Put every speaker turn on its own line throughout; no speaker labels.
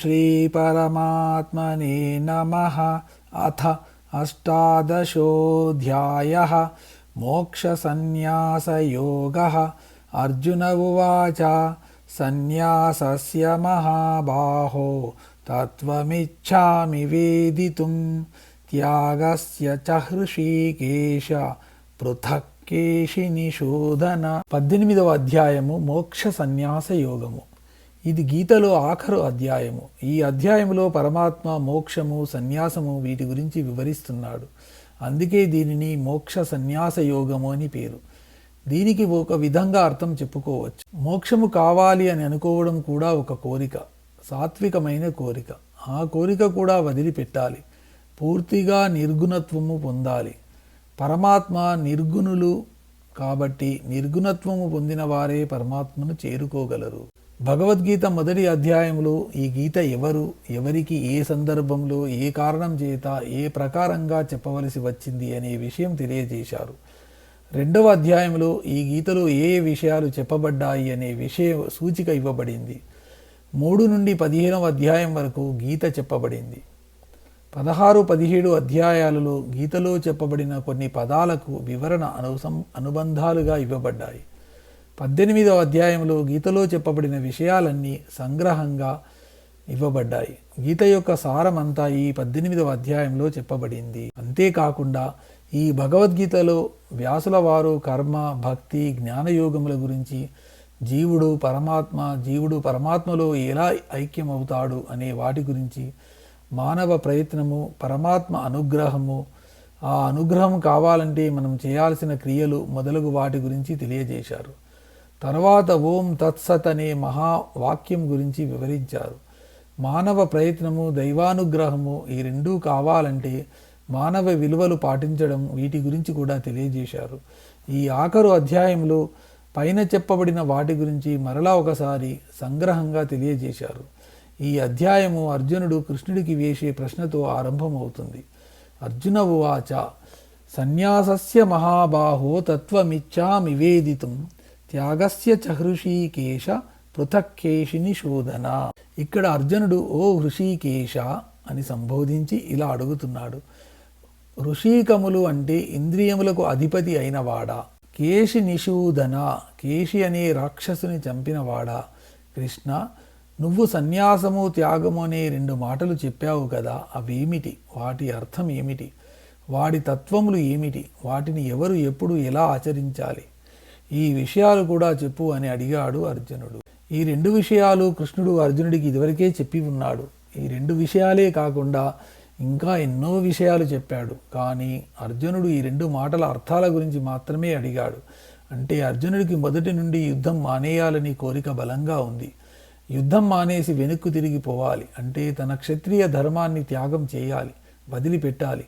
श्रीपरमात्मने नमः अथ अष्टादशोऽध्यायः मोक्षसन्न्यासयोगः अर्जुन उवाच सन्न्यासस्य महाबाहो तत्त्वमिच्छामि वेदितुं त्यागस्य च हृषीकेश పృథక్ కేశి నిషోధన పద్దెనిమిదవ అధ్యాయము మోక్ష సన్యాస యోగము ఇది గీతలో ఆఖరు అధ్యాయము. ఈ అధ్యాయములో పరమాత్మ మోక్షము సన్యాసము వీటి గురించి వివరిస్తున్నాడు. అందుకే దీనిని మోక్ష సన్యాస యోగము అని పేరు. దీనికి ఒక విధంగా అర్థం చెప్పుకోవచ్చు. మోక్షము కావాలి అని అనుకోవడం కూడా ఒక కోరిక సాత్వికమైన కోరిక. ఆ కోరిక కూడా వదిలిపెట్టాలి. పూర్తిగా నిర్గుణత్వము పొందాలి. పరమాత్మ నిర్గుణులు కాబట్టి నిర్గుణత్వము పొందిన వారే పరమాత్మను చేరుకోగలరు. భగవద్గీత మొదటి అధ్యాయంలో ఈ గీత ఎవరు ఎవరికి ఏ సందర్భంలో ఏ కారణం చేత ఏ ప్రకారంగా చెప్పవలసి వచ్చింది అనే విషయం తెలియజేశారు. రెండవ అధ్యాయంలో ఈ గీతలో ఏ ఏ విషయాలు చెప్పబడ్డాయి అనే విషయ సూచిక ఇవ్వబడింది. మూడు నుండి పదిహేనవ అధ్యాయం వరకు గీత చెప్పబడింది. పదహారు పదిహేడు అధ్యాయాలలో గీతలో చెప్పబడిన కొన్ని పదాలకు వివరణ అనుసం అనుబంధాలుగా ఇవ్వబడ్డాయి. పద్దెనిమిదవ అధ్యాయంలో గీతలో చెప్పబడిన విషయాలన్నీ సంగ్రహంగా ఇవ్వబడ్డాయి. గీత యొక్క సారమంతా ఈ పద్దెనిమిదవ అధ్యాయంలో చెప్పబడింది. అంతేకాకుండా ఈ భగవద్గీతలో వ్యాసుల వారు కర్మ భక్తి జ్ఞానయోగముల గురించి జీవుడు పరమాత్మ జీవుడు పరమాత్మలో ఎలా ఐక్యమవుతాడు అనే వాటి గురించి మానవ ప్రయత్నము పరమాత్మ అనుగ్రహము ఆ అనుగ్రహం కావాలంటే మనం చేయాల్సిన క్రియలు మొదలగు వాటి గురించి తెలియజేశారు. తర్వాత ఓం తత్సత్ అనే మహావాక్యం గురించి వివరించారు. మానవ ప్రయత్నము దైవానుగ్రహము ఈ రెండూ కావాలంటే మానవ విలువలు పాటించడం వీటి గురించి కూడా తెలియజేశారు. ఈ ఆఖరు అధ్యాయంలో పైన చెప్పబడిన వాటి గురించి మరలా ఒకసారి సంగ్రహంగా తెలియజేశారు. ఈ అధ్యాయము అర్జునుడు కృష్ణుడికి వేసే ప్రశ్నతో ఆరంభమవుతుంది. అర్జున ఉవాచ సన్యాసస్య మహాబాహో తత్వమిచ్చామివేదితం త్యాగస్య చహృషీకేశ హృషీకేశ పృథక్కేశిని శోధన ఇక్కడ అర్జునుడు ఓ హృషీకేశ అని సంబోధించి ఇలా అడుగుతున్నాడు. ఋషీకములు అంటే ఇంద్రియములకు అధిపతి అయినవాడా కేశి నిషూదన కేశి అనే రాక్షసుని చంపినవాడా కృష్ణ నువ్వు సన్యాసము త్యాగము అనే రెండు మాటలు చెప్పావు కదా అవేమిటి? వాటి అర్థం ఏమిటి? వాడి తత్వములు ఏమిటి? వాటిని ఎవరు ఎప్పుడు ఎలా ఆచరించాలి? ఈ విషయాలు కూడా చెప్పు అని అడిగాడు అర్జునుడు. ఈ రెండు విషయాలు కృష్ణుడు అర్జునుడికి ఇదివరకే చెప్పి ఉన్నాడు. ఈ రెండు విషయాలే కాకుండా ఇంకా ఎన్నో విషయాలు చెప్పాడు. కానీ అర్జునుడు ఈ రెండు మాటల అర్థాల గురించి మాత్రమే అడిగాడు. అంటే అర్జునుడికి మొదటి నుండి యుద్ధం మానేయాలని కోరిక బలంగా ఉంది. యుద్ధం మానేసి వెనక్కు తిరిగిపోవాలి అంటే తన క్షత్రియ ధర్మాన్ని త్యాగం చేయాలి. వదిలిపెట్టాలి.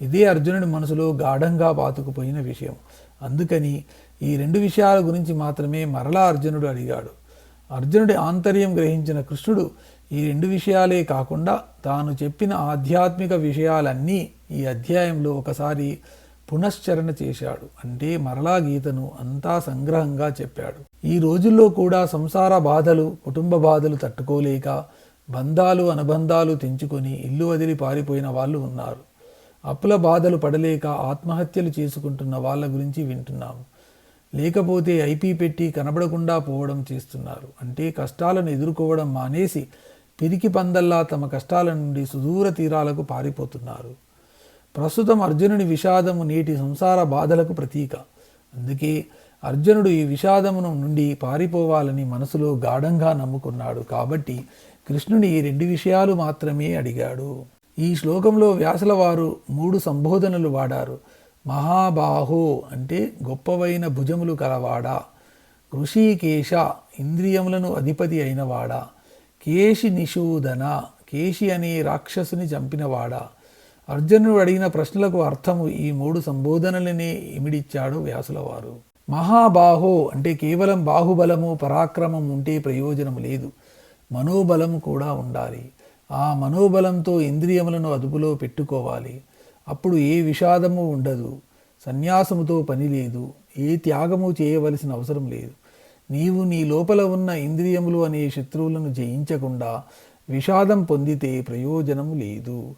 ఇదే అర్జునుడి మనసులో గాఢంగా పాతుకుపోయిన విషయం. అందుకని ఈ రెండు విషయాల గురించి మాత్రమే మరలా అర్జునుడు అడిగాడు. అర్జునుడి ఆంతర్యం గ్రహించిన కృష్ణుడు ఈ రెండు విషయాలే కాకుండా తాను చెప్పిన ఆధ్యాత్మిక విషయాలన్నీ ఈ అధ్యాయంలో ఒకసారి పునశ్చరణ చేశాడు. అంటే మరలా గీతను అంతా సంగ్రహంగా చెప్పాడు. ఈ రోజుల్లో కూడా సంసార బాధలు కుటుంబ బాధలు తట్టుకోలేక బంధాలు అనుబంధాలు తెంచుకొని ఇల్లు వదిలి పారిపోయిన వాళ్ళు ఉన్నారు. అప్పుల బాధలు పడలేక ఆత్మహత్యలు చేసుకుంటున్న వాళ్ళ గురించి వింటున్నాము. లేకపోతే ఐపీ పెట్టి కనబడకుండా పోవడం చేస్తున్నారు. అంటే కష్టాలను ఎదుర్కోవడం మానేసి పిరికి పందల్లా తమ కష్టాల నుండి సుదూర తీరాలకు పారిపోతున్నారు. ప్రస్తుతం అర్జునుని విషాదము నేటి సంసార బాధలకు ప్రతీక. అందుకే అర్జునుడు ఈ విషాదమును నుండి పారిపోవాలని మనసులో గాఢంగా నమ్ముకున్నాడు. కాబట్టి కృష్ణుని ఈ రెండు విషయాలు మాత్రమే అడిగాడు. ఈ శ్లోకంలో వ్యాసుల వారు మూడు సంబోధనలు వాడారు. మహాబాహో అంటే గొప్పవైన భుజములు కలవాడా? ఋషికేశ ఇంద్రియములను అధిపతి అయినవాడా? కేశి నిషూదన కేశి అనే రాక్షసుని చంపినవాడా? అర్జునుడు అడిగిన ప్రశ్నలకు అర్థము ఈ మూడు సంబోధనలనే ఇమిడిచ్చాడు వ్యాసులవారు. మహాబాహో అంటే కేవలం బాహుబలము పరాక్రమం ఉంటే ప్రయోజనం లేదు. మనోబలం కూడా ఉండాలి. ఆ మనోబలంతో ఇంద్రియములను అదుపులో పెట్టుకోవాలి. అప్పుడు ఏ విషాదము ఉండదు. సన్యాసముతో పని లేదు. ఏ త్యాగము చేయవలసిన అవసరం లేదు. నీవు నీ లోపల ఉన్న ఇంద్రియములు అనే శత్రువులను జయించకుండా విషాదం పొందితే ప్రయోజనము లేదు.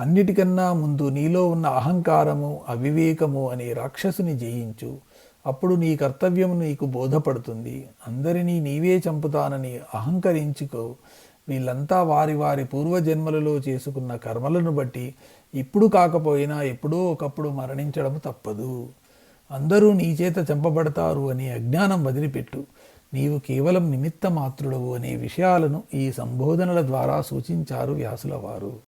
అన్నిటికన్నా ముందు నీలో ఉన్న అహంకారము అవివేకము అనే రాక్షసుని జయించు. అప్పుడు నీ కర్తవ్యం నీకు బోధపడుతుంది. అందరినీ నీవే చంపుతానని అహంకరించుకో. వీళ్ళంతా వారి వారి పూర్వజన్మలలో చేసుకున్న కర్మలను బట్టి ఇప్పుడు కాకపోయినా ఎప్పుడో ఒకప్పుడు మరణించడం తప్పదు. అందరూ నీ చేత చంపబడతారు అనే అజ్ఞానం వదిలిపెట్టు. నీవు కేవలం నిమిత్త మాత్రుడవు అనే విషయాలను ఈ సంబోధనల ద్వారా సూచించారు వ్యాసుల వారు